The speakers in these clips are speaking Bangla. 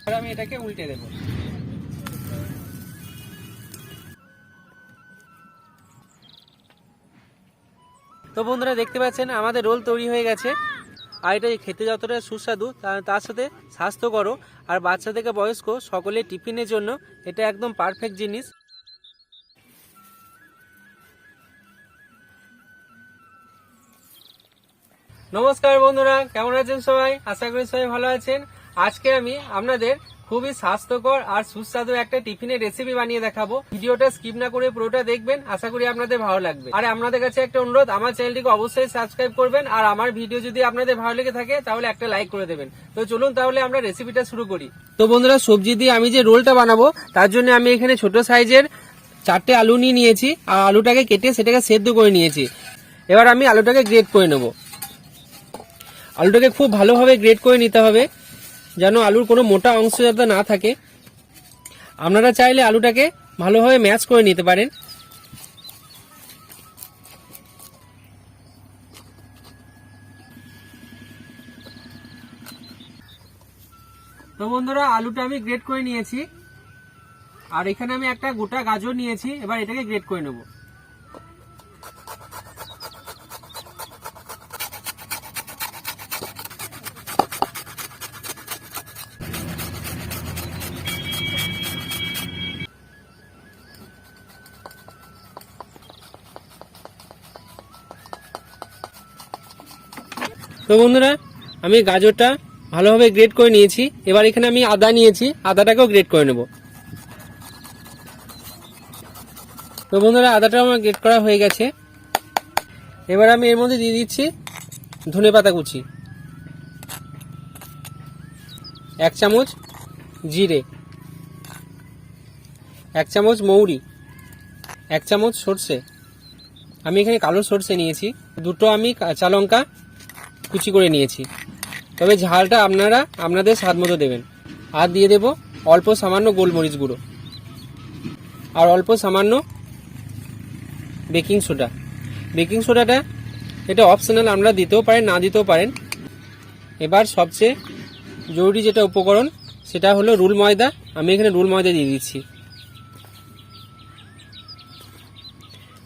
এবার আমি এটাকে উল্টে দেবো। তো বন্ধুরা দেখতে পাচ্ছেন, আমাদের রোল তৈরি হয়ে গেছে। আর এটা খেতে যতটা সুস্বাদু তার সাথে স্বাস্থ্যকরও। আর বাচ্চা থেকে বয়স্ক সকলে টিফিনের জন্য এটা একদম পারফেক্ট জিনিস। নমস্কার বন্ধুরা, কেমন আছেন সবাই? আশা করি সবাই ভালো আছেন। আজকে আমি আপনাদের খুবই স্বাস্থ্যকর আর সুস্বাদু একটা টিফিনের রেসিপি বানিয়ে দেখাবো। ভিডিওটা স্কিপ না করে পুরোটা দেখবেন, আশা করি আপনাদের ভালো লাগবে। আর আপনাদের কাছে একটা অনুরোধ, আমার চ্যানেলটিকে অবশ্যই সাবস্ক্রাইব করবেন, আর আমার ভিডিও যদি আপনাদের ভালো লেগে থাকে, তাহলে একটা লাইক করে দেবেন। তো চলুন তাহলে আমরা রেসিপিটা শুরু করি। তো বন্ধুরা, সবজি দিয়ে আমি যে রোলটা বানাবো, তার জন্য আমি এখানে ছোট সাইজের চারটে আলু নিয়ে নিয়েছি, আর আলুটাকে কেটে সেটাকে সেদ্ধ করে নিয়েছি। এবার আমি আলুটাকে গ্রেট করে নেব। আলুটাকে খুব ভালোভাবে গ্রেড করে নিতে হবে, যেন আলুর কোনো মোটা অংশ যাতে না থাকে। আপনারা চাইলে আলুটাকে ভালোভাবে ম্যাচ করে নিতে পারেন। তো বন্ধুরা, আলুটা আমি গ্রেড করে নিয়েছি। আর এখানে আমি একটা গোটা গাজর নিয়েছি, এবার এটাকে গ্রেড করে নেব। তো বন্ধুরা, আমি গাজরটা ভালোভাবে গ্রেড করে নিয়েছি। এবার এখানে আমি আদা নিয়েছি, আদাটাকেও গ্রেড করে নেব। তো বন্ধুরা, আদাটা আমার গ্রেড করা হয়ে গেছে। এবার আমি এর মধ্যে দিয়ে দিচ্ছি ধনে পাতা কুচি। এক চামচ জিরে। এক চামচ মৌরি। এক চামচ সর্ষে। আমি এখানে কালো সর্ষে নিয়েছি। দুটো আমি কাঁচা লঙ্কা কুচি করে নিয়েছি। তবে ঝালটা আপনারা আপনাদের স্বাদ মতো দেবেন। আর দিয়ে দেব অল্প সামান্য গোলমরিচ গুঁড়ো। আর অল্প সামান্য বেকিং সোডা। বেকিং সোডাটা এটা অপশনাল আপনারা দিতেও পারেন, না দিতেও পারেন। এবার সবচেয়ে জরুরি যেটা উপকরণ, সেটা হলো রুল ময়দা। আমি এখানে রুল ময়দা দিয়ে দিচ্ছি।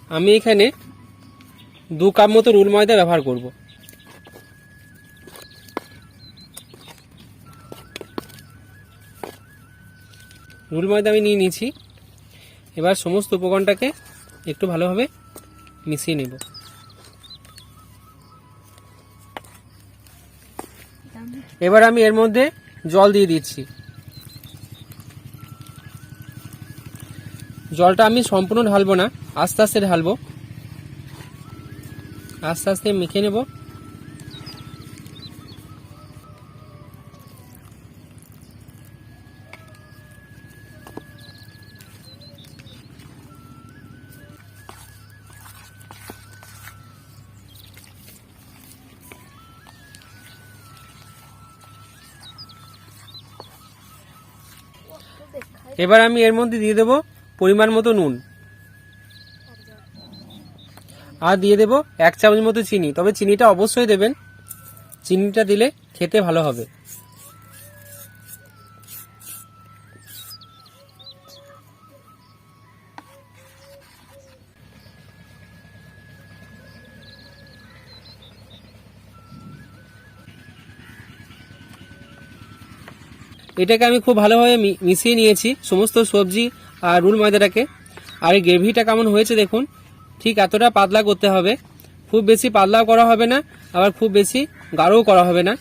আমি এখানে দু কাপ মতো রুল ময়দা ব্যবহার করব। রুল ময়দা আমি নিয়ে নিয়েছি। এবার সমস্ত উপকরণটাকে একটু ভালোভাবে মিশিয়ে নেব। এবার আমি এর মধ্যে জল দিয়ে দিচ্ছি। জলটা আমি সম্পূর্ণ ঢালবো না, আস্তে আস্তে ঢালবো। আস্তে আস্তে মেখে নেব। এবার আমি এর মধ্যে দিয়ে দেব পরিমাণ মতো নুন। আর দিয়ে দেব এক চামচ মতো চিনি। তবে চিনিটা অবশ্যই দেবেন। চিনিটা দিলে খেতে ভালো হবে। এটাকে আমি খুব ভালোভাবে মিশিয়ে নিয়েছি, সমস্ত সবজি আর রুল ময়দাটাকে। আর এই গ্রেভিটা কেমন হয়েছে দেখুন, ঠিক এতটা পাতলা করতে হবে। খুব বেশি পাতলাও করা হবে না, আবার খুব বেশি গাঢ়ও করা হবে না।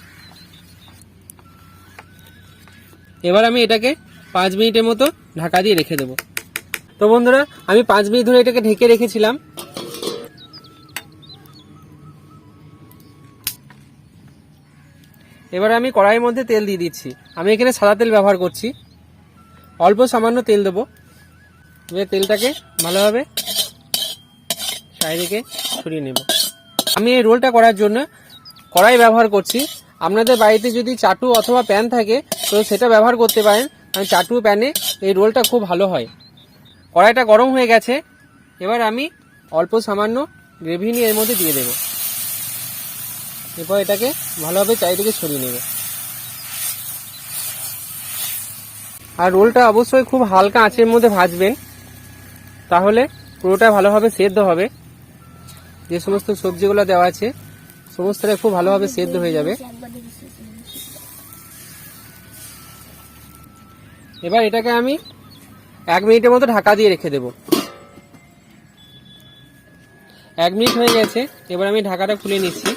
এবার আমি এটাকে পাঁচ মিনিটের মতো ঢাকা দিয়ে রেখে দেবো। তো বন্ধুরা, আমি পাঁচ মিনিট ধরে এটাকে ঢেকে রেখেছিলাম। এবার আমি কড়াইয়ের মধ্যে তেল দিয়ে দিচ্ছি। আমি এখানে সাদা তেল ব্যবহার করছি। অল্প সামান্য তেল দেবো। এবার তেলটাকে ভালোভাবে চারিদিকে ছড়িয়ে নেব। আমি এই রোলটা করার জন্য কড়াই ব্যবহার করছি। আপনাদের বাড়িতে যদি চাটু অথবা প্যান থাকে, তো সেটা ব্যবহার করতে পারেন। আমি চাটু প্যানে এই রোলটা খুব ভালো হয়। কড়াইটা গরম হয়ে গেছে। এবার আমি অল্প সামান্য গ্রেভি নিয়ে এর মধ্যে দিয়ে দেবো। এরপর এটাকে ভালোভাবে চারিদিকে ছড়িয়ে নেবে। আর রোলটা অবশ্যই খুব হালকা আঁচের মধ্যে ভাজবেন। তাহলে পুরোটা ভালোভাবে সেদ্ধ হবে। যে সমস্ত সবজিগুলো দেওয়া আছে, সমস্তটা খুব ভালোভাবে সেদ্ধ হয়ে যাবে। এবার এটাকে আমি এক মিনিটের মতো ঢাকা দিয়ে রেখে দেব। এক মিনিট হয়ে গেছে, এবার আমি ঢাকাটা খুলে নিচ্ছি।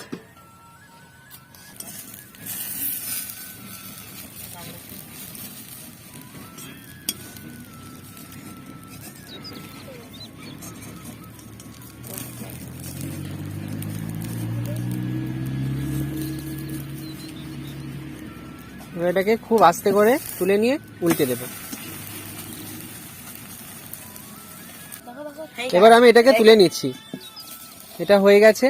এটাকে খুব আস্তে করে তুলে নিয়ে উল্টে দেব। এবার আমি এটাকে তুলে নিচ্ছি। এটা হয়ে গেছে।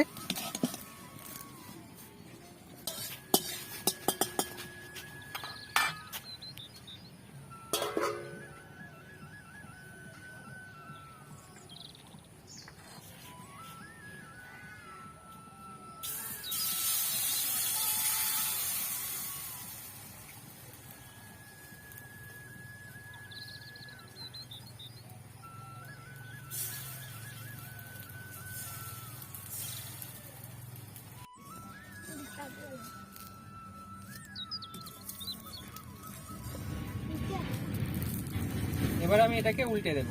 এবার আমি এটাকে উল্টে দেব।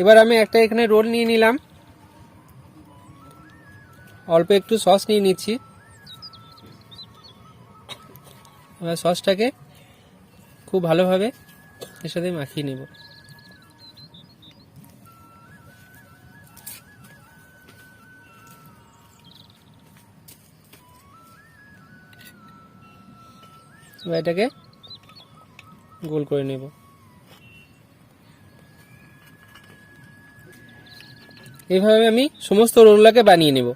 এবার আমি একটা এখানে রোল নিয়ে নিলাম। অল্প একটু সস নিয়ে নিচ্ছি। এবার সসটাকে খুব ভালোভাবে এর সাথে মাখিয়ে নেব। এবার এটাকে গোল করে নেব। এইভাবে আমি সমস্ত রোলগুলোকে বানিয়ে নেব।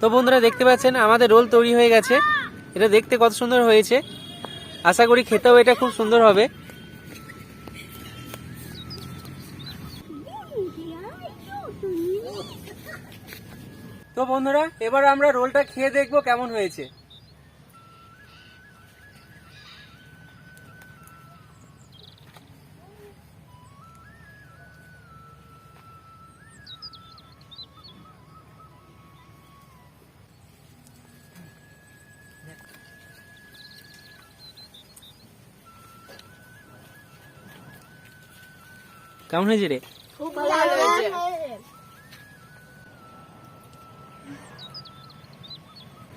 তো বন্ধুরা দেখতে পাচ্ছেন, আমাদের রোল তৈরি হয়ে গেছে। এটা দেখতে কত সুন্দর হয়েছে। আশা করি খেতেও এটা খুব সুন্দর হবে। তো বন্ধুরা, এবার আমরা রোলটা খেয়ে দেখব কেমন হয়েছে। কেমন হয়েছে রে? খুব ভালো হয়েছে।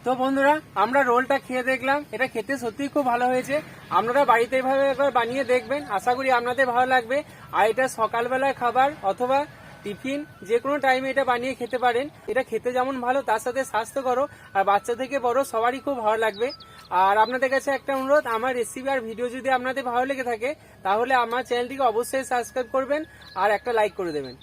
তো বন্ধুরা আমরা রোলটা খেয়ে দেখলাম। এটা খেতে সত্যিই খুব ভালো হয়েছে। আপনারা বাড়িতে এভাবে একবার বানিয়ে দেখবেন। আশা করি আপনাদের ভালো লাগবে। আর এটা সকালবেলায় খাবার অথবা টিফিন যে কোনো টাইমে এটা বানিয়ে খেতে পারেন। এটা খেতে যেমন ভালো তার সাথে স্বাস্থ্যকরও। আর বাচ্চা থেকে বড় সবারই খুব ভালো লাগবে। আর আপনাদের কাছে একটা অনুরোধ, আমার রেসিপি আর ভিডিও যদি আপনাদের ভালো লেগে থাকে, তাহলে আমার চ্যানেলটিকে অবশ্যই সাবস্ক্রাইব করবেন আর একটা লাইক করে দেবেন।